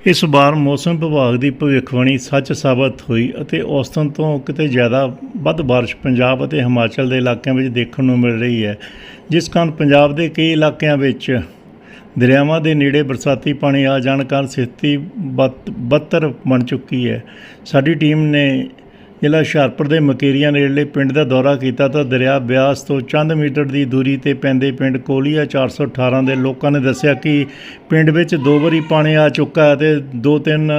ਇਸ ਵਾਰ ਮੌਸਮ ਵਿਭਾਗ ਦੀ ਭਵਿੱਖਬਾਣੀ ਸੱਚ ਸਾਬਤ ਹੋਈ ਅਤੇ ਔਸਤਨ ਤੋਂ ਕਿਤੇ ਜ਼ਿਆਦਾ ਵੱਧ ਬਾਰਿਸ਼ ਪੰਜਾਬ ਅਤੇ ਹਿਮਾਚਲ ਦੇ ਇਲਾਕਿਆਂ ਵਿੱਚ ਦੇਖਣ ਨੂੰ ਮਿਲ ਰਹੀ ਹੈ, ਜਿਸ ਕਾਰਨ ਪੰਜਾਬ ਦੇ ਕਈ ਇਲਾਕਿਆਂ ਵਿੱਚ ਦਰਿਆਵਾਂ ਦੇ ਨੇੜੇ ਬਰਸਾਤੀ ਪਾਣੀ ਆ ਜਾਣ ਕਾਰਨ ਸਥਿਤੀ ਬਦਤਰ ਬਣ ਚੁੱਕੀ ਹੈ। ਸਾਡੀ ਟੀਮ ਨੇ ਜ਼ਿਲ੍ਹਾ ਹੁਸ਼ਿਆਰਪੁਰ ਦੇ ਮਕੇਰੀਆਂ ਨੇੜਲੇ ਪਿੰਡ ਦਾ ਦੌਰਾ ਕੀਤਾ ਤਾਂ ਦਰਿਆ ਬਿਆਸ ਤੋਂ ਚੰਦ ਮੀਟਰ ਦੀ ਦੂਰੀ ਤੇ ਪੈਂਦੇ ਪਿੰਡ ਕੋਲੀਆ 418 ਦੇ ਲੋਕਾਂ ਨੇ ਦੱਸਿਆ ਕਿ ਪਿੰਡ ਵਿੱਚ ਦੋ ਵਾਰੀ ਪਾਣੀ ਆ ਚੁੱਕਾ ਹੈ ਤੇ 2-3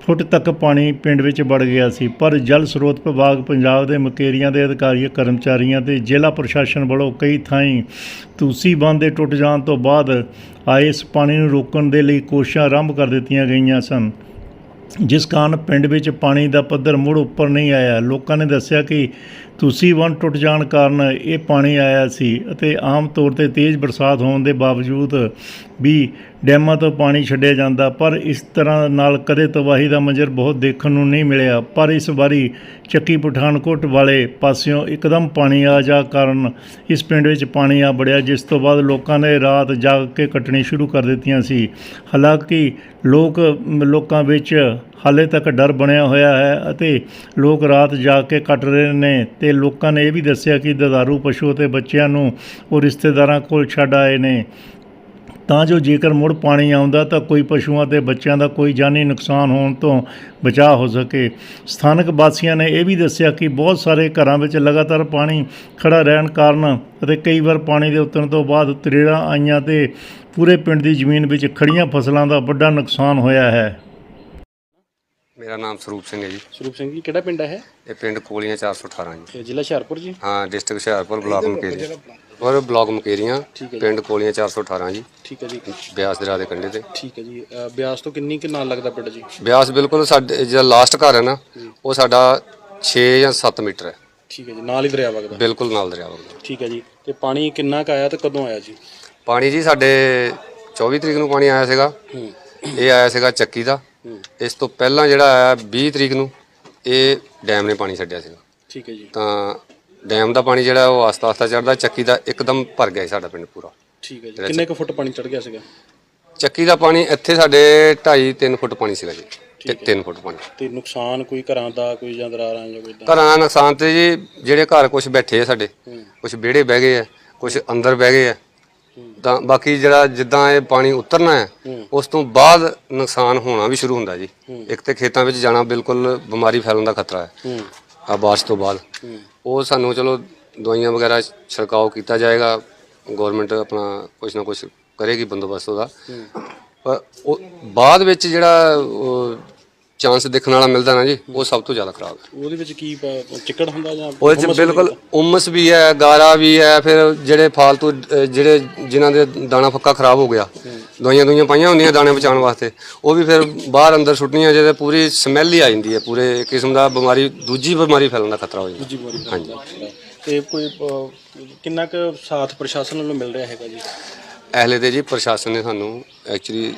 ਫੁੱਟ ਤੱਕ ਪਾਣੀ ਪਿੰਡ ਵਿੱਚ ਵੜ ਗਿਆ ਸੀ। ਪਰ ਜਲ ਸਰੋਤ ਵਿਭਾਗ ਪੰਜਾਬ ਦੇ ਮਕੇਰੀਆਂ ਦੇ ਅਧਿਕਾਰੀ, ਕਰਮਚਾਰੀਆਂ ਤੇ ਜ਼ਿਲ੍ਹਾ ਪ੍ਰਸ਼ਾਸਨ ਵੱਲੋਂ ਕਈ ਥਾਈਂ ਤੂਸੀ ਬੰਦ ਦੇ ਟੁੱਟ ਜਾਣ ਤੋਂ ਬਾਅਦ ਆਏ ਇਸ ਪਾਣੀ ਨੂੰ ਰੋਕਣ ਦੇ ਲਈ ਕੋਸ਼ਿਸ਼ਾਂ ਆਰੰਭ ਕਰ ਦਿੱਤੀਆਂ ਗਈਆਂ ਸਨ। ਜਿਸ ਕਾਰਨ ਪਿੰਡ ਵਿੱਚ ਪਾਣੀ ਦਾ ਪੱਧਰ ਮੁੜ ਉੱਪਰ ਨਹੀਂ ਆਇਆ। ਲੋਕਾਂ ਨੇ ਦੱਸਿਆ ਕਿ ਤੁਸੀਂ ਵਨ ਟੁੱਟ ਜਾਣ ਕਾਰਨ ਇਹ ਪਾਣੀ ਆਇਆ ਸੀ ਅਤੇ ਆਮ ਤੌਰ ਤੇ ਤੇਜ਼ ਬਰਸਾਤ ਹੋਣ ਦੇ ਬਾਵਜੂਦ ਵੀ ਡੈਮਾਂ ਤੋਂ ਪਾਣੀ ਛੱਡਿਆ ਜਾਂਦਾ, ਪਰ ਇਸ ਤਰ੍ਹਾਂ ਨਾਲ ਕਦੇ ਤਬਾਹੀ ਦਾ ਮੰਜ਼ਰ ਬਹੁਤ ਦੇਖਣ ਨੂੰ ਨਹੀਂ ਮਿਲਿਆ। ਪਰ ਇਸ ਵਾਰੀ ਚੱਕੀ ਪਠਾਨਕੋਟ ਵਾਲੇ ਪਾਸਿਓਂ ਇੱਕਦਮ ਪਾਣੀ ਆ ਜਾ ਕਾਰਨ ਇਸ ਪਿੰਡ ਵਿੱਚ ਪਾਣੀ ਆ ਬੜਿਆ ਜਿਸ ਤੋਂ ਬਾਅਦ ਲੋਕਾਂ ਨੇ ਰਾਤ ਜਾਗ ਕੇ ਕੱਟਣੀ ਸ਼ੁਰੂ ਕਰ ਦਿੱਤੀਆਂ ਸੀ। ਹਾਲਾਂਕਿ ਲੋਕ, ਲੋਕਾਂ ਵਿੱਚ ਹਾਲੇ ਤੱਕ ਡਰ ਬਣਿਆ ਹੋਇਆ ਹੈ ਅਤੇ ਲੋਕ ਰਾਤ ਜਾਗ ਕੇ ਕੱਟ ਰਹੇ ਨੇ ਤੇ ਲੋਕਾਂ ਨੇ ਇਹ ਵੀ ਦੱਸਿਆ ਕਿ ਦਦਾਰੂ ਪਸ਼ੂ ਅਤੇ ਬੱਚਿਆਂ ਨੂੰ ਉਹ ਰਿਸ਼ਤੇਦਾਰਾਂ ਕੋਲ ਛੱਡ ਆਏ ਨੇ। ਤਾਂ ਜੋ ਜੇਕਰ ਮੁੜ ਪਾਣੀ ਆਉਂਦਾ ਤਾਂ ਕੋਈ ਪਸ਼ੂਆਂ ਤੇ ਬੱਚਿਆਂ ਦਾ ਕੋਈ ਜਾਨੀ ਨੁਕਸਾਨ ਹੋਣ ਤੋਂ ਬਚਾਅ ਹੋ ਸਕੇ। ਸਥਾਨਕ ਵਾਸੀਆਂ ਨੇ ਇਹ ਵੀ ਦੱਸਿਆ ਕਿ ਬਹੁਤ ਸਾਰੇ ਘਰਾਂ ਵਿੱਚ ਲਗਾਤਾਰ ਪਾਣੀ ਖੜਾ ਰਹਿਣ ਕਾਰਨ ਅਤੇ ਕਈ ਵਾਰ ਪਾਣੀ ਦੇ ਉਤਰਨ ਤੋਂ ਬਾਅਦ ਤਰੇੜਾਂ ਆਈਆਂ ਤੇ ਪੂਰੇ ਪਿੰਡ ਦੀ ਜ਼ਮੀਨ ਵਿੱਚ ਖੜੀਆਂ ਫਸਲਾਂ ਦਾ ਵੱਡਾ ਨੁਕਸਾਨ ਹੋਇਆ ਹੈ। ਮੇਰਾ ਨਾਮ ਸਰੂਪ ਸਿੰਘ ਹੈ ਜੀ। ਸਰੂਪ ਸਿੰਘ ਜੀ ਕਿਹੜਾ ਪਿੰਡ ਹੈ ਇਹ? ਪਿੰਡ ਕੋਲੀਆਂ 418 ਜੀ। ਇਹ ਜ਼ਿਲ੍ਹਾ ਹੁਸ਼ਿਆਰਪੁਰ ਜੀ? ਹਾਂ ਡਿਸਟ੍ਰਿਕਟ ਹੁਸ਼ਿਆਰਪੁਰ ਬਲਾਕ ਮੁਕੇਰੀਆਂ। ਔਰ ਬਲਾਕ ਮੁਕੇਰੀਆਂ। ਪਿੰਡ ਕੋਲੀਆਂ 418 ਜੀ। ਠੀਕ ਹੈ ਜੀ। ਬਿਆਸ ਦਰਿਆ ਦੇ ਕੰਢੇ ਤੇ। ਠੀਕ ਹੈ ਜੀ। ਬਿਆਸ ਤੋਂ ਕਿੰਨੀ ਕਿ ਨਾਲ ਲੱਗਦਾ ਪਿੰਡ ਜੀ? ਬਿਆਸ ਬਿਲਕੁਲ ਸਾਡੇ ਜਿਹੜਾ ਲਾਸਟ ਘਰ ਹੈ ਨਾ ਉਹ ਸਾਡਾ 6 ਜਾਂ 7 ਮੀਟਰ ਹੈ। ਠੀਕ ਹੈ ਜੀ ਨਾਲ ਹੀ ਦਰਿਆ ਵਗਦਾ। ਬਿਲਕੁਲ ਨਾਲ ਦਰਿਆ ਵਗਦਾ। ਠੀਕ ਹੈ ਜੀ। ਤੇ ਪਾਣੀ ਕਿੰਨਾ ਕ ਆਇਆ ਤੇ ਕਦੋਂ ਆਇਆ ਜੀ? ਪਾਣੀ ਜੀ ਸਾਡੇ 24 ਤਰੀਕ ਨੂੰ ਪਾਣੀ ਆਇਆ ਸੀਗਾ। ਇਹ ਆਇਆ ਸੀਗਾ ਚੱਕੀ ਦਾ। ਇਸ ਤੋਂ ਪਹਿਲਾਂ ਜਿਹੜਾ ਆਇਆ 20 ਤਰੀਕ ਨੂੰ ਇਹ ਡੈਮ ਨੇ ਪਾਣੀ ਛੱਡਿਆ ਸੀਗਾ। ਠੀਕ ਹੈ ਜੀ। ਤਾਂ ਡੈਮ ਦਾ ਪਾਣੀ ਜਿਹੜਾ ਉਹ ਆਸਤਾ ਆਸਤਾ ਚੜਦਾ ਚੱਕੀ ਦਾ ਇੱਕਦਮ ਭਰ ਗਿਆ ਸੀ ਸਾਡਾ ਪਿੰਡ ਪੂਰਾ। ਠੀਕ ਹੈ ਜੀ। ਕਿੰਨੇ ਕੁ ਫੁੱਟ ਪਾਣੀ ਚੜ ਗਿਆ ਸੀਗਾ? ਚੱਕੀ ਦਾ ਪਾਣੀ ਇੱਥੇ ਸਾਡੇ 2.5 3 ਫੁੱਟ ਪਾਣੀ ਸੀਗਾ ਜੀ। ਤੇ 3 ਫੁੱਟ ਪਾਣੀ। ਤੇ ਨੁਕਸਾਨ ਕੋਈ ਘਰਾਂ ਦਾ ਕੋਈ ਜਾਂ ਦਰਾਰਾਂ ਜਾਂ ਕੋਈ? ਘਰਾਂ ਦਾ ਨੁਕਸਾਨ ਤੇ ਜੀ ਜਿਹੜੇ ਘਰ ਕੁਝ ਬੈਠੇ ਆ ਸਾਡੇ ਕੁਝ ਵਿਹੜੇ ਬਹਿ ਗਏ ਆ ਕੁਝ ਅੰਦਰ ਬਹਿ ਗਏ ਆ ਤਾਂ ਬਾਕੀ ਜਿਹੜਾ ਜਿੱਦਾਂ ਇਹ ਪਾਣੀ ਉਤਰਨਾ ਹੈ। ਉਸ ਤੋਂ ਬਾਅਦ ਨੁਕਸਾਨ ਹੋਣਾ ਵੀ ਸ਼ੁਰੂ ਹੁੰਦਾ ਜੀ। ਇੱਕ ਤੇ ਖੇਤਾਂ ਵਿੱਚ ਜਾਣਾ ਬਿਲਕੁਲ ਬਿਮਾਰੀ ਫੈਲਣ ਦਾ ਖਤਰਾ ਹੈ। ਆ ਬਾਰਿਸ਼ ਤੋਂ ਬਾਅਦ। ਉਹ ਸਾਨੂੰ ਚਲੋ ਦਵਾਈਆਂ ਵਗੈਰਾ ਛਿੜਕਾਓ ਕੀਤਾ ਜਾਏਗਾ। ਗਵਰਨਮੈਂਟ ਆਪਣਾ ਕੁਝ ਨਾ ਕੁਝ ਕਰੇਗੀ ਬੰਦੋਬਸਤ ਉਹਦਾ। ਪਰ ਉਹ ਬਾਅਦ ਵਿੱਚ ਜਿਹੜਾ ਚਾਂਸ ਦੇਖਣ ਵਾਲਾ ਮਿਲਦਾ ਨਾ ਜੀ ਉਹ ਸਭ ਤੋਂ ਜ਼ਿਆਦਾ ਖਰਾਬ। ਹੈ ਉਹਦੇ ਵਿੱਚ ਕੀ ਪ- ਚਿੱਕੜ ਹੁੰਦਾ ਜਾਂ ਉਹਦੇ ਚ ਹੁਮਸ ਬਿਲਕੁਲ? ਉਮਸ ਵੀ ਹੈ ਗਾਰਾ ਵੀ ਹੈ ਫਿਰ ਜਿਹੜੇ ਫਾਲਤੂ ਜਿਹੜੇ ਜਿਨ੍ਹਾਂ ਦੇ ਦਾਣਾ ਫੱਕਾ ਖਰਾਬ ਹੋ ਗਿਆ ਦਵਾਈਆਂ ਦੁਈਆਂ ਪਾਈਆਂ ਹੁੰਦੀਆਂ ਦਾਣੇ ਬਚਾਉਣ ਵਾਸਤੇ ਉਹ ਵੀ ਫਿਰ ਬਾਹਰ ਅੰਦਰ ਸੁੱਟਣੀਆਂ ਜਿਹਦੇ ਪੂਰੀ ਸਮੈਲ ਹੀ ਆ ਜਾਂਦੀ ਹੈ ਪੂਰੇ ਕਿਸਮ ਦਾ ਬਿਮਾਰੀ ਦੂਜੀ ਬਿਮਾਰੀ ਫੈਲਣ ਦਾ ਖਤਰਾ ਹੋ ਜਾਂਦਾ। ਦੂਜੀ ਵਾਰੀ ਦਾ ਹੁੰਦਾ। ਤੇ ਕੋਈ ਅ, ਕਿੰਨਾ ਕੁ ਸਾਥ ਪ੍ਰਸ਼ਾਸਨ ਵੱਲੋਂ ਮਿਲ ਰਿਹਾ ਹੈਗਾ ਜੀ? ਐਹਲੇ ਦੇ ਜੀ ਪ੍ਰਸ਼ਾਸਨ ਨੇ ਸਾਨੂੰ ਐਕਚੁਅਲੀ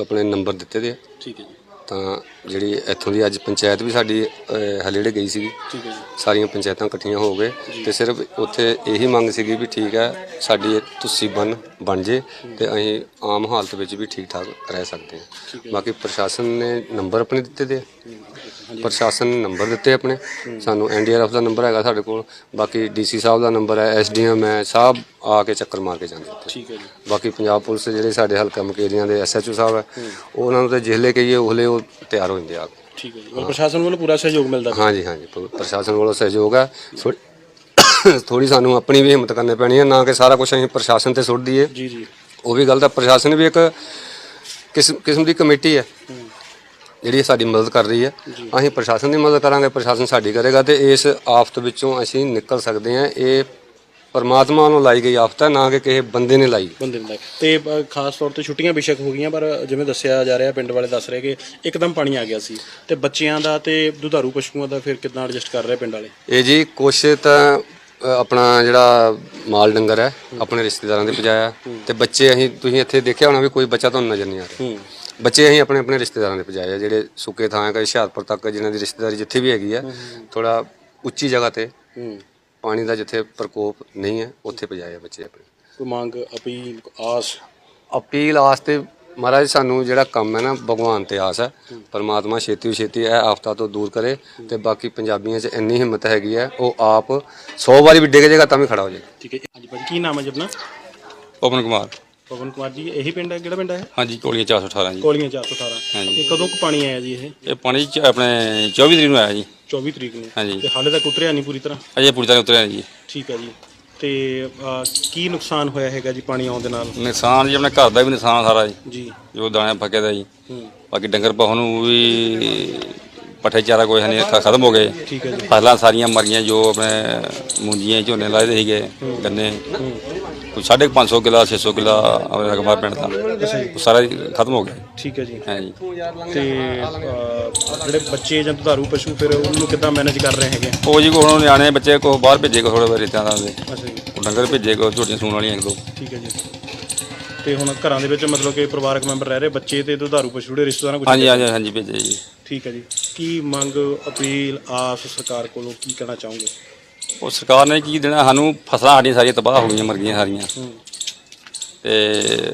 ਆਪਣੇ ਨੰਬਰ ਦਿੱਤੇ ਦੇ ਆ। ਠੀਕ ਹੈ ਜੀ। ਤਾਂ ਜਿਹੜੀ ਇੱਥੋਂ ਦੀ ਅੱਜ ਪੰਚਾਇਤ ਵੀ ਸਾਡੀ ਅਹ, ਹਲੇੜੇ ਗਈ ਸੀਗੀ। ਠੀਕ ਹੈ ਜੀ। ਸਾਰੀਆਂ ਪੰਚਾਇਤਾਂ ਇਕੱਠੀਆਂ ਹੋ ਗਏ ਤੇ ਸਿਰਫ ਉੱਥੇ ਇਹੀ ਮੰਗ ਸੀਗੀ ਵੀ ਠੀਕ ਹੈ ਸਾਡੀ ਇਹ ਤੁਸੀਂ ਬਣ ਬਣ ਜੇ ਤੇ ਅਸੀਂ ਆਮ ਹਾਲਤ ਵਿੱਚ ਵੀ ਠੀਕ ਠਾਕ ਰਹਿ ਸਕਦੇ ਹਾਂ। ਬਾਕੀ ਪ੍ਰਸ਼ਾਸਨ ਨੇ ਨੰਬਰ ਆਪਣੇ ਦਿੱਤੇ ਦੇ ਆ। ਪ੍ਰਸ਼ਾਸਨ ਨੇ ਨੰਬਰ ਦਿੱਤੇ ਆਪਣੇ। ਸਾਨੂੰ ਐਨਡੀਆਰਐਫ ਦਾ ਨੰਬਰ ਹੈਗਾ ਸਾਡੇ ਕੋਲ। ਬਾਕੀ ਡੀਸੀ ਸਾਹਿਬ ਦਾ ਨੰਬਰ ਹੈ ਐਸਡੀਐਮ ਹੈ ਸਾਹਿਬ ਆ ਕੇ ਚੱਕਰ ਮਾਰ ਕੇ ਜਾਂਦੇ ਉੱਥੇ ਠੀਕ ਹੈ ਜੀ। ਬਾਕੀ ਪੰਜਾਬ ਪੁਲਿਸ ਜਿਹੜੇ ਸਾਡੇ ਹਲਕਾ ਮਕੇਰੀਆਂ ਦੇ ਐਸਐਚਓ ਸਾਹਿਬ ਹੈ ਉਹਨਾਂ ਨੂੰ ਤੇ ਜਿਹਲੇ ਕਹੀਏ ਉਹਲੇ ਉਹ ਤਿਆਰ ਹੋ ਜਾਂਦੇ ਆ ਕੇ। ਠੀਕ ਹੈ ਜੀ। ਮਤਲਬ ਪ੍ਰਸ਼ਾਸਨ ਵੱਲੋਂ ਪੂਰਾ ਸਹਿਯੋਗ ਮਿਲਦਾ ਹਾਂਜੀ ਹਾਂਜੀ। ਪ- ਪ੍ਰਸ਼ਾਸਨ ਵੱਲੋਂ ਸਹਿਯੋਗ ਹੈ। ਥੋੜੀ ਸਾਨੂੰ ਆਪਣੀ ਵੀ ਹਿੰਮਤ ਕਰਨੀ ਪੈਣੀ ਹੈ ਨਾ ਕਿ ਸਾਰਾ ਕੁਝ ਅਸੀਂ ਪ੍ਰਸ਼ਾਸਨ ਤੇ ਸੁੱਟ ਦਈਏ। ਜੀ ਜੀ। ਉਹ ਵੀ ਗਲਤ ਹੈ ਪ੍ਰਸ਼ਾਸਨ ਵੀ ਇੱਕ ਕਿਸਮ ਕਿਸਮ ਦੀ ਕਮੇਟੀ ਹੈ। ਜਿਹੜੀ ਸਾਡੀ ਮਦਦ ਕਰ ਰਹੀ ਹੈ ਅਸੀਂ ਪ੍ਰਸ਼ਾਸਨ ਦੀ ਮਦਦ ਕਰਾਂਗੇ ਪ੍ਰਸ਼ਾਸਨ ਸਾਡੀ ਕਰੇਗਾ ਤੇ ਇਸ ਆਫਤ ਵਿੱਚੋਂ ਅਸੀਂ ਨਿਕਲ ਸਕਦੇ ਹਾਂ। ਇਹ ਪਰਮਾਤਮਾ ਨੂੰ ਲਾਈ ਗਈ ਆਫਤ ਹੈ ਨਾ ਕਿ ਕਿਸੇ ਬੰਦੇ ਨੇ ਲਾਈ। ਬੰਦੇ ਨੂੰ ਲੈ ਕੇ। ਤੇ ਅ, ਖਾਸ ਤੌਰ ਤੇ ਛੁੱਟੀਆਂ ਬੇਸ਼ੱਕ ਹੋ ਗਈਆਂ ਪਰ ਜਿਵੇਂ ਦੱਸਿਆ ਜਾ ਰਿਹਾ ਪਿੰਡ ਵਾਲੇ ਦੱਸ ਰਹੇ ਕਿ ਇੱਕਦਮ ਪਾਣੀ ਆ ਗਿਆ ਸੀ। ਤੇ ਬੱਚਿਆਂ ਦਾ ਤੇ ਦੁਧਾਰੂ ਪਸ਼ੂਆਂ ਦਾ ਫਿਰ ਕਿੱਦਾਂ ਐਡਜਸਟ ਕਰ ਰਹੇ ਪਿੰਡ ਵਾਲੇ? ਇਹ ਜੀ ਕੁਛ ਤਾਂ ਅ, ਆਪਣਾ ਜਿਹੜਾ ਮਾਲ ਡੰਗਰ ਹੈ ਆਪਣੇ ਰਿਸ਼ਤੇਦਾਰਾਂ ਦੇ ਪਜਾਇਆ ਤੇ ਬੱਚੇ ਅਸੀਂ ਤੁਸੀਂ ਇੱਥੇ ਦੇਖਿਆ ਹੋਣਾ ਵੀ ਕੋਈ ਬੱਚਾ ਤੁਹਾਨੂੰ ਨਜ਼ਰ ਨਹੀਂ ਆ ਰਿਹਾ। ਹੂੰ। ਬੱਚੇ ਅਸੀਂ ਆਪਣੇ ਆਪਣੇ ਰਿਸ਼ਤੇਦਾਰਾਂ ਦੇ ਪਜਾਏ ਆ ਜਿਹੜੇ ਸੁੱਕੇ ਥਾਂ ਹੈ ਹੁਸ਼ਿਆਰਪੁਰ ਤੱਕ ਜਿਨ੍ਹਾਂ ਦੀ ਰਿਸ਼ਤੇਦਾਰੀ ਜਿੱਥੇ ਵੀ ਹੈਗੀ ਆ ਥੋੜਾ ਉੱਚੀ ਜਗ੍ਹਾ ਤੇ ਪਾਣੀ ਦਾ ਜਿੱਥੇ ਪ੍ਰਕੋਪ ਨਹੀਂ ਹੈ ਉੱਥੇ ਪਜਾਏ ਆ ਬੱਚੇ ਆਪਣੇ। ਕੋਈ ਮੰਗ ਅਪੀਲ ਆਸ? ਅਪੀਲ ਆਸਤੇ ਮਹਾਰਾਜ ਸਾਨੂੰ ਜਿਹੜਾ ਕੰਮ ਹੈ ਨਾ ਭਗਵਾਨ ਤੇ ਆਸ ਹੈ। ਪਰਮਾਤਮਾ ਛੇਤੀ ਤੋਂ ਛੇਤੀ ਇਹ ਆਫਤਾਂ ਤੋਂ ਦੂਰ ਕਰੇ ਤੇ ਬਾਕੀ ਪੰਜਾਬੀਆਂ 'ਚ ਇੰਨੀ ਹਿੰਮਤ ਹੈਗੀ ਹੈ ਉਹ ਆਪ 100 ਵਾਰੀ ਵੀ ਡਿੱਗ ਜਾਏਗਾ ਤਾਂ ਵੀ ਖੜਾ ਹੋ ਜਾਏ ਠੀਕ ਹੈ ਹਾਂਜੀ ਭਾਜੀ ਕੀ ਨਾਮ ਹੈ ਜੀ ਆਪਣਾ? ਪਵਨ ਕੁਮਾਰ। ਪਵਨ ਕੁਮਾਰ ਜੀ ਇਹੀ ਪਿੰਡ ਹੈ? ਕਿਹੜਾ ਪਿੰਡ ਹੈ ਹਾਂਜੀ ਕੋਲੀਆਂ 418 ਜੀ। ਕੋਲੀਆਂ 418 ਹਾਂਜੀ। ਇਹ ਕਦੋਂ ਕੁ ਪਾਣੀ ਆਇਆ ਜੀ ਇਹ? ਇਹ ਪਾਣੀ ਚ ਆਪਣੇ 24 ਤਰੀਕ ਨੂੰ ਆਇਆ ਜੀ। 24 ਤਰੀਕ ਨੂੰ। ਹਾਂਜੀ। ਤੇ ਹਾਲੇ ਤੱਕ ਉਤਰਿਆ ਨਹੀਂ ਪੂਰੀ ਤਰ੍ਹਾਂ? ਅਜੇ ਪੂਰੀ ਤਰ੍ਹਾਂ ਉਤਰਿਆ ਨਹੀਂ ਜੀ। ਠੀਕ ਹੈ ਜੀ। ਤੇ ਅਹ, ਕੀ ਨੁਕਸਾਨ ਹੋਇਆ ਹੈਗਾ ਜੀ ਪਾਣੀ ਆਉਣ ਦੇ ਨਾਲ? ਨੁਕਸਾਨ ਜੀ ਆਪਣੇ ਘਰ ਦਾ ਵੀ ਨੁਕਸਾਨ ਸਾਰਾ ਜੀ। ਜੀ। ਜੋ ਦਾਣੇ ਫੱਕੇ ਦਾ ਜੀ। ਹੂੰ। ਬਾਕੀ ਡੰਗਰ ਪਹੂ ਨੂੰ ਵੀ ਪੱਠੇ ਚਾਰਾ ਕੋਈ ਨਹੀਂ ਖ- ਖਤਮ ਹੋ ਗਏ। ਠੀਕ ਹੈ ਜੀ। ਫਸਲਾਂ ਸਾਰੀਆਂ ਮਰ ਗਈਆਂ ਜੋ ਆਪਣੇ ਮੂੰਜੀਆਂ ਝੋਨੇ ਲਾਏ ਦੇ ਸੀਗੇ ਗੰਨੇ। ਕੋਈ 550 ਕਿਲਾ 600 ਕਿਲਾ ਰਕਬਾ ਪਿੰਡ ਦਾ। ਉਹ ਸਾਰਾ ਹੀ ਖਤਮ ਹੋ ਗਿਆ। ਠੀਕ ਹੈ ਜੀ। ਹਾਂਜੀ ਤੇ ਅਹ, ਜਿਹੜੇ ਬੱਚੇ ਜਾਂ ਦੁਧਾਰੂ ਪਸ਼ੂ ਫਿਰ ਉਹਨੂੰ ਕਿੱਦਾਂ ਮੈਨੇਜ ਕਰ ਰਹੇ ਹੈਗੇ? ਉਹ ਜੀ ਕੋ ਹੁਣ ਨਿਆਣੇ ਬੱਚੇ ਕੋ ਬਾਹਰ ਭੇਜੇ ਕੋ ਥੋੜੇ ਵਾਰੀ ਤਾਂ ਦੇ ਅੱਛਾ ਜੀ। ਉਹ ਡੰਗਰ ਭੇਜੇ ਕੋ ਝੋਟੀਆਂ ਸੂਣ ਵਾਲੀਆਂ ਇੱਕ ਦੋ ਠੀਕ ਹੈ ਜੀ। ਤੇ ਹੁਣ ਘਰਾਂ ਦੇ ਵਿੱਚ ਮਤਲਬ ਕਿ ਪਰਿਵਾਰਕ ਮੈਂਬਰ ਰਹਿ ਰਹੇ ਬੱਚੇ ਤੇ ਦੁਧਾਰੂ ਪਸ਼ੂ ਜਿਹੜੇ ਰਿਸ਼ਤੇਦਾਰਾਂ ਕੋਲ ਹਾਂਜੀ ਹਾਂਜੀ ਹਾਂਜੀ ਭੇਜੇ ਜੀ। ਠੀਕ ਹੈ ਜੀ। ਕੀ ਮੰਗ ਅਪੀਲ ਆਸ ਸਰਕਾਰ ਕੋਲੋਂ ਕੀ ਕਹਿਣਾ ਚਾਹੋਗੇ? ਉਹ ਸਰਕਾਰ ਨੇ ਕੀ ਦੇਣਾ ਸਾਨੂੰ ਫਸਲਾਂ ਸਾਡੀਆਂ ਸਾਰੀਆਂ ਤਬਾਹ ਹੋ ਗਈਆਂ ਮਰ ਗਈਆਂ ਸਾਰੀਆਂ। ਤੇ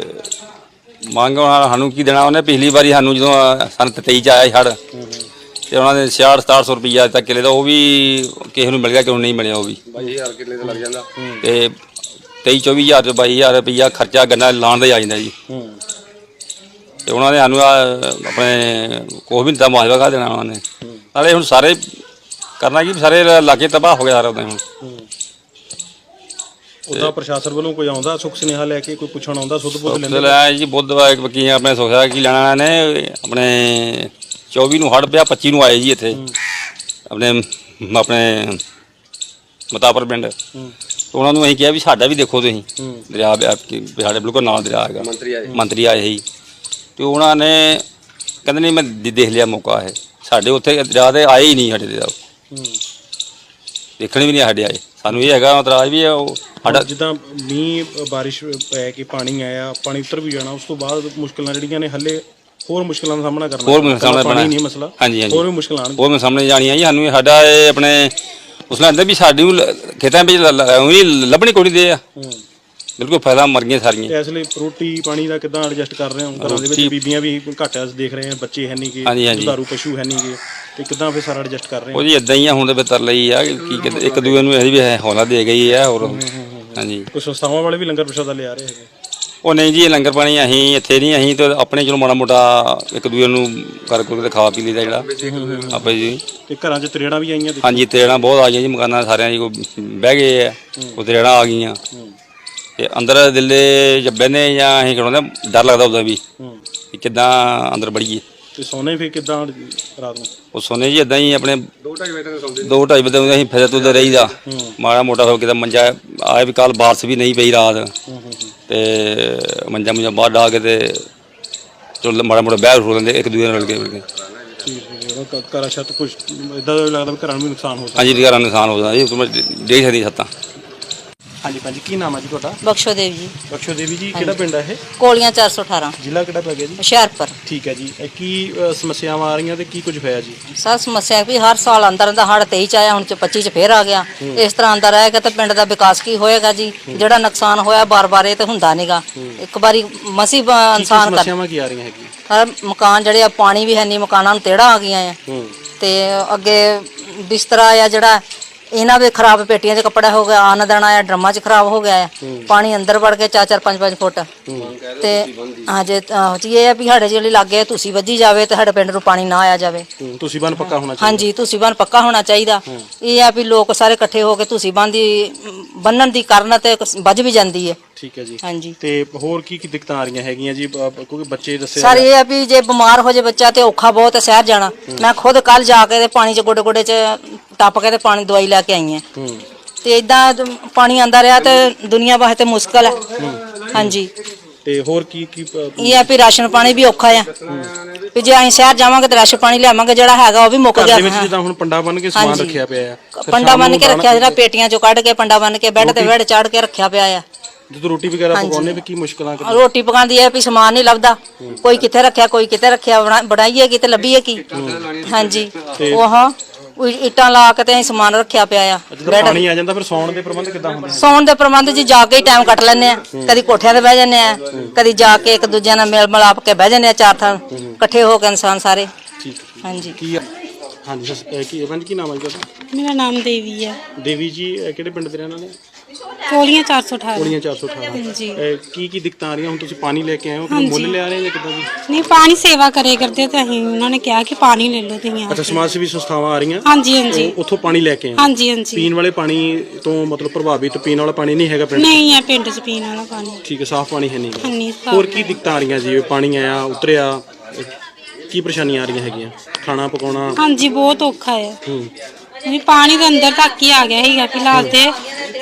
ਮੰਗ ਉਹਨਾਂ ਸਾਨੂੰ ਕੀ ਦੇਣਾ ਉਹਨੇ ਪਿਛਲੀ ਵਾਰੀ ਸਾਨੂੰ ਜਦੋਂ ਸੰਨ 23 ਚ ਆਇਆ ਛੜ ਹੂੰ ਹੂੰ। ਤੇ ਉਹਨਾਂ ਨੇ 66 6700 ਰੁਪਈਆ ਤੱਕ ਕਿਲੇ ਦਾ ਉਹ ਵੀ ਕਿਸੇ ਨੂੰ ਮਿਲ ਗਿਆ ਨੂੰ ਨਹੀਂ ਮਿਲਿਆ ਉਹ ਵੀ। 22000 ਕਿੱਲੇ ਤੇ ਲੱਗ ਜਾਂਦਾ। ਤੇ 23 24000 ਤੋਂ 22000 ਰੁਪਈਆ ਖਰਚਾ ਗੰਨਾ ਲਾਉਣ ਦਾ ਆ ਜਾਂਦਾ ਜੀ। ਤੇ ਉਹਨਾਂ ਨੇ ਸਾਨੂੰ ਆਪਣੇ ਕੋਈ ਵੀ ਨਹੀਂ ਤਾਂ ਮੁਆਵਜ਼ਾ ਕਾ ਦੇਣਾ ਉਹਨਾਂ ਨੇ। ਨਾਲੇ ਹੁਣ ਸਾਰੇ ਕਰਨਾ ਕੀ ਸਾਰੇ ਇਲਾਕੇ ਤਬਾਹ ਹੋ ਗਿਆ ਸਾਰਾ ਉਹਦਾ ਹੁਣ। ਹੂੰ। ਉਹਦਾ ਪ੍ਰਸ਼ਾਸਨ ਵੱਲੋਂ ਕੋਈ ਆਉਂਦਾ ਸੁੱਖ ਸੁਨੇਹਾ ਲੈ ਕੇ ਕੋਈ ਪੁੱਛਣ ਆਉਂਦਾ ਸੁੱਧ ਬੁੱਧ ਲੈਂਦੇ ਆਇਆ ਜੀ ਇੱਕ ਵਕੀਲ ਆਪਣੇ ਸੋਚਿਆ ਕੀ ਲੈਣਾ ਨੇ ਆਪਣੇ 24 ਨੂੰ ਹੜ ਪਿਆ 25 ਨੂੰ ਆਏ ਜੀ ਇੱਥੇ। ਆਪਣੇ ਆਪਣੇ ਮਤਾਪਰ ਪਿੰਡ। ਉਹਨਾਂ ਨੂੰ ਅਸੀਂ ਕਿਹਾ ਵੀ ਸਾਡਾ ਵੀ ਦੇਖੋ ਤੁਸੀਂ। ਦਰਿਆ ਸਾਡੇ ਬਿਲਕੁਲ ਨਾਲ ਦਰਿਆ ਹੈਗਾ। ਮੰਤਰੀ ਆਏ ਮੰਤਰੀ ਆਏ ਸੀ। ਤੇ ਉਹਨਾਂ ਨੇ ਕਹਿੰਦੇ ਨਹੀਂ ਮੈਂ ਦੇਖ ਲਿਆ ਮੌਕਾ ਹੈ ਸਾਡੇ ਉੱਥੇ ਦਰਿਆ ਦੇ ਆਏ ਹੀ ਨਹੀਂ ਸਾਡੇ ਦੇ ਦੇਖਣ ਵੀ ਨਹੀਂ ਸਾਡੇ ਆਏ ਸਾਨੂੰ ਇਹ ਹੈਗਾ ਮਤਲਬ ਵੀ ਉਹ ਸਾਡਾ ਜਿੱਦਾਂ ਮੀਂਹ ਬਾਰਿਸ਼ ਪੈ ਕੇ ਪਾਣੀ ਆਇਆ ਪਾਣੀ ਉਤਰ ਵੀ ਜਾਣਾ ਉਸ ਤੋਂ ਬਾਅਦ ਮੁਸ਼ਕਲਾਂ ਜਿਹੜੀਆਂ ਨੇ ਹੱਲੇ ਹੋਰ ਮੁਸ਼ਕਲਾਂ ਦਾ ਸਾਹਮਣਾ ਕਰਨਾ ਹੋਰ ਮੁਸ਼ਕਲਾਂ ਦਾ ਪਾਣੀ ਨਹੀਂ ਮਸਲਾ ਹਾਂਜੀ, ਹਾਂਜੀ। ਹੋਰ ਵੀ ਮੁਸ਼ਕਲਾਂ ਆਉਣਗੀਆਂ। ਮੈਂ ਸਾਹਮਣੇ ਜਾਣੀ ਆ ਜੀ ਸਾਨੂੰ ਇਹ ਸਾਡਾ ਇਹ ਆਪਣੇ ਉਸ ਨਾਲ ਵੀ ਸਾਡੀ ਨੂੰ ਖੇਤਾਂ ਵਿੱਚ ਉਹੀ ਲੱਭਣੀ ਕੋਈ ਦੇ ਆ। ਹੂੰ। ਬਿਲਕੁਲ ਫਾਇਦਾ ਮਰ ਗਈਆਂ ਸਾਰੀਆਂ। ਤੇ ਇਸ ਲਈ ਰੋਟੀ ਪਾਣੀ ਦਾ ਕਿਦਾਂ ਐਡਜਸਟ ਕਰ ਰਹੇ ਹੋ? ਘਰਾਂ ਦੇ ਵਿੱਚ ਰੋਟੀ- ਬੀਬੀਆਂ ਵੀ ਘੱਟ ਦੇਖ ਰਹੇ ਆ ਬੱਚੇ ਹੈ ਨਹੀਂ ਗੇ ਹਾਂਜੀ, ਹਾਂਜੀ। ਦੁਧਾਰੂ ਪਸ਼ੂ ਹੈ ਨਹੀਂ ਗੇ। ਤੇ ਕਿਦਾਂ ਫਿਰ ਸਾਰਾ ਐਡਜਸਟ ਕਰ ਰਹੇ ਉਹ ਹੋ ਜੀ ਇਦਾਂ ਹੀ ਆ ਹੁਣ ਤੇ ਬਿਤਰ ਲਈ ਆ ਕੀ ਕਹਿੰਦੇ ਇੱਕ ਦੂਏ ਨੂੰ ਇਹ ਵੀ ਹੈ ਹੌਲਾ ਦੇ ਗਈ ਆ ਹੋਰ ਹਾਂਜੀ। ਕੋਈ ਸੰਸਥਾਵਾਂ ਵਾਲੇ ਵੀ ਲੰਗਰ ਪ੍ਰਸ਼ਾਦਾ ਲਿਆ ਰਹੇ ਹੈਗੇ? ਉਹ ਨਹੀਂ ਜੀ ਇਹ ਲੰਗਰ ਪਾਣੀ ਅਸੀਂ ਇੱਥੇ ਨਹੀਂ ਅਸੀਂ ਤੇ ਆਪਣੇ ਚਲੋ ਮਾੜਾ ਮੋਟਾ ਇੱਕ ਦੂਏ ਨੂੰ ਕਰ ਕਰ ਕੇ ਖਾ ਪੀ ਲਈਦਾ ਜਿਹੜਾ। ਆਪੇ ਜੀ। ਤੇ ਘਰਾਂ 'ਚ ਤਰੇੜਾਂ ਵੀ ਆਈਆਂ ਦੇਖੋ। ਹਾਂਜੀ ਤੇੜਾ ਬਹੁਤ ਆ ਗਈਆਂ ਜੀ ਮਕਾਨਾਂ ਸਾਰਿਆਂ ਦੀ ਕੋਈ ਬਹਿ ਗਏ ਆ ਉਹ ਤੇੜਾ ਆ ਗਈਆਂ। ਤੇ ਅੰਦਰ ਦਿੱਲੇ ਜਾਂ ਬਹਿਨੇ ਜਾਂ ਅਸੀਂ ਖੜੋਂਦੇ ਡਰ ਲੱਗਦਾ ਉਹਦਾ ਵੀ ਹੂੰ। ਕਿ ਕਿੱਦਾਂ ਅੰਦਰ ਬੜੀਏ ਤੇ ਸੋਨੇ ਫਿਰ ਕਿਦਾਂ ਰਾਤ ਨੂੰ? ਉਹ ਸੋਨੇ ਜੀ ਇਦਾਂ ਹੀ ਆਪਣੇ 2.5 ਵਜੇ ਤੱਕ ਸੌਂਦੇ ਦੋ ਢਾਈ ਵਜੇ ਅਸੀਂ ਫਿਰ ਤੁਲਦੇ ਰਹੀਦਾ। ਹੂੰ। ਮਾੜਾ ਮੋਟਾ ਹੋ ਕਿਤੇ ਮੰਜਾ ਆਏ ਵੀ ਕੱਲ ਬਾਰਿਸ਼ ਵੀ ਨਹੀਂ ਪਈ ਰਾਤ। ਹੂੰ ਹੂੰ ਹੂੰ। ਤੇ ਮੰਜਾ ਮੁੰਜਾ ਬਾਹਰ ਡਾ ਕੇ ਤੇ ਚਲ ਮਾੜਾ ਮੋਟਾ ਬਹਿ ਰੋ ਲੈਂਦੇ ਇੱਕ ਦੂਜੇ ਨਾਲ ਰਲ ਕੇ ਮਿਲ ਕੇ ਠੀਕ ਹੈ ਘ- ਘਰਾਂ ਛੱਤ ਕੁਝ ਇਦਾਂ ਲੱਗਦਾ ਵੀ ਘਰਾਂ ਨੂੰ ਵੀ ਨੁਕਸਾਨ ਹੋ ਸਕਦਾ। ਹਾਂਜੀ ਘਰਾਂ ਨੂੰ ਨੁਕਸਾਨ ਹੋ ਜਾਂਦਾ ਜੀ ਤੁਮ ਦੇਖ ਸਕਦੀ ਛੱਤਾਂ। ਹਾਂਜੀ ਭਾਜੀ ਕੀ ਨਾਮ ਹੈ ਜੀ ਤੁਹਾਡਾ? ਬਖਸ਼ੋ ਦੇਵ ਜੀ। ਬਖਸ਼ੋ ਦੇਵੀ ਜੀ ਕਿਹੜਾ ਪਿੰਡ ਹੈ ਇਹ? ਕੋਲੀਆਂ 418 ਜ਼ਿਲ੍ਹਾ ਕਿਹੜਾ ਪੈ ਗਿਆ ਜੀ? ਹੁਸ਼ਿਆਰਪੁਰ। ਠੀਕ ਹੈ ਜੀ। ਇਹ ਕੀ ਅ, ਸਮੱਸਿਆਵਾਂ ਆ ਰਹੀਆਂ ਤੇ ਕੀ ਕੁਝ ਹੋਇਆ ਜੀ? ਸਭ ਸਮੱਸਿਆ ਵੀ ਹਰ ਸਾਲ ਅੰਦਰ ਦਾ ਹੜ 23 ਚ ਆਇਆ ਹੁਣ ਚ 25 ਚ ਫੇਰ ਆ ਗਿਆ। ਇਸ ਤਰ੍ਹਾਂ ਅੰਦਰ ਰਹੇਗਾ ਤਾਂ ਪਿੰਡ ਦਾ ਵਿਕਾਸ ਕੀ ਹੋਏਗਾ ਜੀ? ਜਿਹੜਾ ਨੁਕਸਾਨ ਹੋਇਆ ਬਾਰ-ਬਾਰ ਇਹ ਤਾਂ ਹੁੰਦਾ ਨਹੀਂਗਾ ਇੱਕ ਵਾਰੀ ਮਸੀ ਕੀ ਇਨਸਾਨ ਕਰ ਸਮੱਸਿਆਵਾਂ ਕੀ ਆ ਰਹੀਆਂ ਹੈਗੀਆਂ? ਹਰ ਮਕਾਨ ਜਿਹੜੇ ਆ ਪਾਣੀ ਵੀ ਹੈ ਨਹੀਂ ਮਕਾਨਾਂ ਨੂੰ ਤੇੜਾ ਆ ਗਈਆਂ ਆ। ਹੂੰ। ਤੇ ਅੱਗੇ ਬਿਸਤਰਾ ਆ ਜਿਹੜਾ ਇਹਨਾਂ ਦੇ ਖਰਾਬ ਪੇਟੀਆਂ 'ਚ ਕੱਪੜਾ ਹੋ ਗਿਆ ਆਨ ਦੇਣਾ ਆ ਡਰਮਾਂ 'ਚ ਖਰਾਬ ਹੋ ਗਿਆ ਆ ਪਾਣੀ ਅੰਦਰ ਵੜ ਕੇ 4-4 5-5 ਫੁੱਟ। ਤੇ ਹਜੇ ਜੀ ਇਹ ਆ ਵੀ ਸਾਡੇ ਜਿਹੜੀ ਲੱਗੇ ਤੁਸੀਂ ਵੱਜੀ ਜਾਵੇ ਤੇ ਸਾਡੇ ਪਿੰਡ ਨੂੰ ਪਾਣੀ ਨਾ ਆਇਆ ਜਾਵੇ। ਹੂੰ, ਤੁਸੀਂ ਬੰਨ ਪੱਕਾ ਹੋਣਾ ਚਾਹੀਦਾ। ਹਾਂਜੀ ਤੁਸੀਂ ਬੰਨ ਪੱਕਾ ਹੋਣਾ ਚਾਹੀਦਾ। ਇਹ ਆ ਵੀ ਲੋਕ ਸਾਰੇ ਇਕੱਠੇ ਹੋ ਕੇ ਤੁਸੀਂ ਬੰਨ ਦੀ ਬੰਨਣ ਦੀ ਕਰਨ ਤੇ ਵੱਜ ਵੀ ਜਾਂਦੀ ਹੈ। ਠੀਕ ਹੈ ਜੀ। ਹਾਂਜੀ। ਤੇ ਹੋਰ ਕੀ ਕੀ ਦਿੱਕਤਾਂ ਆ ਰਹੀਆਂ ਹੈਗੀਆਂ ਜੀ? ਕਿਉਂਕਿ ਬੱਚੇ ਦੱਸੇ ਸਰ ਇਹ ਆ ਵੀ ਜੇ ਬਿਮਾਰ ਹੋ ਜੇ ਬੱਚਾ ਤੇ ਔਖਾ ਬਹੁਤ ਹੈ ਸ਼ਹਿਰ ਜਾਣਾ। ਮੈਂ ਖੁਦ ਕੱਲ ਜਾ ਕੇ ਤੇ ਪਾਣੀ 'ਚ ਗੋਡੇ ਗੋਡੇ 'ਚ ਟੱਪ ਕੇ ਤੇ ਪਾਣੀ ਦਵਾਈ ਲੈ ਕੇ ਆਈ ਹਾਂ ਤੇ ਇਦਾਂ ਪਾਣੀ ਆਂਦਾ ਰਿਹਾ ਤੇ ਦੁਨੀਆ ਵਾਸਤੇ ਮੁਸ਼ਕਲ ਹੈ। ਹਾਂਜੀ। ਤੇ ਹੋਰ ਕੀ ਕੀ ਇਹ ਆ ਵੀ ਰਾਸ਼ਨ ਪਾਣੀ ਵੀ ਔਖਾ ਆ। ਵੀ ਜੇ ਅਸੀਂ ਸ਼ਹਿਰ ਜਾਵਾਂਗੇ ਤੇ ਰਾਸ਼ਨ ਪਾਣੀ ਲਿਆਵਾਂਗੇ ਜਿਹੜਾ ਹੈਗਾ ਉਹ ਵੀ ਮੁੱਕ ਘਰ ਗਿਆ। ਦੇ ਵਿੱਚ ਜਿੱਦਾਂ ਹੁਣ ਪੰਡਾ ਬੰਨ ਕੇ ਸਮਾਨ। ਰੱਖਿਆ ਪਿਆ ਫਿਰ ਪੰਡਾ ਬੰਨ ਕੇ ਰੱਖਿਆ ਜਿਹੜਾ ਪੇਟੀਆਂ ਚੋਂ ਕੱਢ ਕੇ ਪੰਡਾ ਬੰਨ ਕੇ ਬੈੱਡ ਤੇ ਬੈੱਡ ਚਾੜ ਕੇ ਰੱਖਿਆ ਪਿਆ ਆ। ਜਦੋਂ ਰੋਟੀ ਵਗੈਰਾ ਪਕਾਉਣੇ ਵੀ ਕੀ ਮੁਸ਼ਕਲਾਂ ਕਰ ਰੋਟੀ ਪਕਾਉਂਦੀ ਹੈ ਵੀ ਸਮਾਨ ਨਹੀਂ ਲੱਭਦਾ। ਕੋਈ ਕਿੱਥੇ ਰੱਖਿਆ ਕੋਈ ਕਿੱਥੇ ਰੱਖਿਆ ਬਣਾ- ਬਣਾਈਏ ਕੀ ਤੇ ਲੱਭੀਏ ਕੀ? ਹਾਂਜੀ। ਉਹ ਹਾਂ। ਉਹ ਇੱਟਾਂ ਲਾ ਕੇ ਤੇ ਅਸੀਂ ਸਮਾਨ ਰੱਖਿਆ ਪਿਆ ਆ। ਜਦੋਂ ਪਾਣੀ ਆ ਜਾਂਦਾ ਫਿਰ ਸੌਣ ਦੇ ਪ੍ਰਬੰਧ ਕਿੱਦਾਂ ਹੁੰਦੇ ਸੌਣ ਦੇ ਪ੍ਰਬੰਧ ਜੀ ਜਾ ਕੇ ਹੀ ਟਾਈਮ ਕੱਟ ਲੈਂਦੇ ਆ। ਕਦੀ ਕੋਠਿਆਂ ਤੇ ਬਹਿ ਜਾਂਦੇ ਆ ਕਦੀ ਜਾ ਕੇ ਇੱਕ ਦੂਜੇ ਨਾਲ ਮੇਲ ਮਿਲਾਪ ਕੇ ਬਹਿ ਜਾਂਦੇ ਆ ਚਾਰ ਥਾਂ। ਇਕੱਠੇ ਹੋ ਕੇ ਇਨਸਾਨ ਸਾਰੇ। ਠੀਕ ਹੈ। ਹਾਂਜੀ। ਕੀ ਆ? ਹਾਂਜੀ ਸਸ- ਕੀ ਹਾਂਜੀ ਕੀ ਨਾਮ ਹੈ ਜੀ ਤੁਹਾਡਾ? ਮੇਰਾ ਨਾਮ ਦੇਵੀ ਹੈ ਦੇਵੀ ਜੀ ਕਿਹੜੇ ਪਿੰਡ ਦੇ ਰਹਿਣ ਵਾਲੇ ਕੋਲੀਆਂ 418 ਕੋਲੀਆਂ 418 ਹਾਂਜੀ। ਅਹ ਕੀ ਕੀ ਦਿੱਕਤਾਂ ਆ ਰਹੀਆਂ? ਹੁਣ ਤੁਸੀਂ ਪਾਣੀ ਲੈ ਕੇ ਆਏ ਹੋ ਕਿ ਹਾਂਜੀ। ਮੁੱਲ ਲਿਆ ਰਹੇ ਜਾਂ ਕਿੱਦਾਂ ਜੀ ਨਹੀਂ ਪਾਣੀ ਸੇਵਾ ਕਰੇ ਕਰਦੇ ਤੇ ਅਸੀਂ ਉਹਨਾਂ ਨੇ ਕਿਹਾ ਕਿ ਪਾਣੀ ਲੈ ਲਓ ਤੁਸੀਂ ਆ ਅੱਛਾ ਸਮਾਜ ਸੇਵੀ ਸੰਸਥਾਵਾਂ ਆ ਰਹੀਆਂ? ਹਾਂਜੀ ਹਾਂਜੀ। ਉਹ ਉੱਥੋਂ ਪਾਣੀ ਲੈ ਕੇ ਆਏ ਹਾਂਜੀ ਹਾਂਜੀ। ਪੀਣ ਵਾਲੇ ਪਾਣੀ ਤੋਂ ਮਤਲਬ ਪ੍ਰਭਾਵਿਤ ਪੀਣ ਵਾਲਾ ਪਾਣੀ ਨਹੀਂ ਹੈਗਾ ਪਿੰਡ 'ਚ? ਨਹੀਂ ਹੈ ਪਿੰਡ ਚ ਪੀਣ ਵਾਲਾ ਪਾਣੀ। ਠੀਕ ਹੈ ਸਾਫ਼ ਪਾਣੀ ਹੈ ਨਹੀਂ। ਗਾ। ਹਾਂਜੀ ਹੋਰ ਕੀ ਦਿੱਕਤਾਂ ਆ ਰਹੀਆਂ ਜੀ? ਪਾਣੀ ਆਇਆ ਉਤਰਿਆ ਅਹ ਕੀ ਪਰੇਸ਼ਾਨੀਆਂ ਆ ਰਹੀਆਂ ਹੈਗੀਆਂ? ਖਾਣਾ ਪਕਾਉਣਾ? ਹਾਂਜੀ ਬਹੁਤ ਔਖਾ ਹੈ ਹੂੰ। ਵੀ ਪਾਣੀ ਦੇ ਅੰਦਰ ਤੱਕ ਹੀ ਆ ਗਿਆ ਸੀਗਾ ਫਿਲਹਾਲ ਤੇ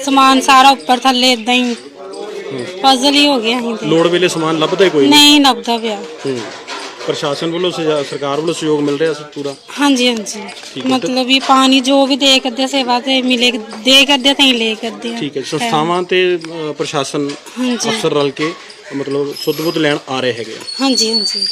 ਸਮਾਨ ਸਾਰਾ ਉੱਪਰ ਥੱਲੇ ਇਦਾਂ ਹੀ ਪਜ਼ਲ ਹੀ ਹੋ ਗਿਆ ਅਸੀਂ ਤੇ। ਲੋੜ ਵੇਲੇ ਸਮਾਨ ਲੱਭਦਾ ਹੀ ਕੋਈ ਨਹੀਂ। ਨਹੀਂ ਲੱਭਦਾ ਪਿਆ। ਹੂੰ। ਪ੍ਰਸ਼ਾਸਨ ਵੱਲੋਂ ਸਜਾ- ਸਰਕਾਰ ਵੱਲੋਂ ਸਹਿਯੋਗ ਮਿਲ ਰਿਹਾ ਸੀ ਪੂਰਾ? ਹਾਂਜੀ ਹਾਂਜੀ। ਮਤਲਬ ਵੀ ਪਾਣੀ ਜੋ ਵੀ ਦੇ ਕਰਦੇ ਸੇਵਾ ਤੇ ਮਿਲੇ ਦੇ ਕਰਦੇ ਤੇ ਹੀ ਲੈ ਕਰਦੇ ਆ। ਠੀਕ ਹੈ ਸੰਸਥਾਵਾਂ ਤੇ ਪ੍ਰਸ਼ਾਸਨ ਹਾਂਜੀ। ਅਫਸਰ ਰਲ ਕੇ ਮਤਲਬ ਸੁੱਧ ਬੁੱਧ ਲੈਣ ਆ ਰਹੇ ਹੈਗੇ ਆ। ਹਾਂਜੀ ਹਾਂਜੀ।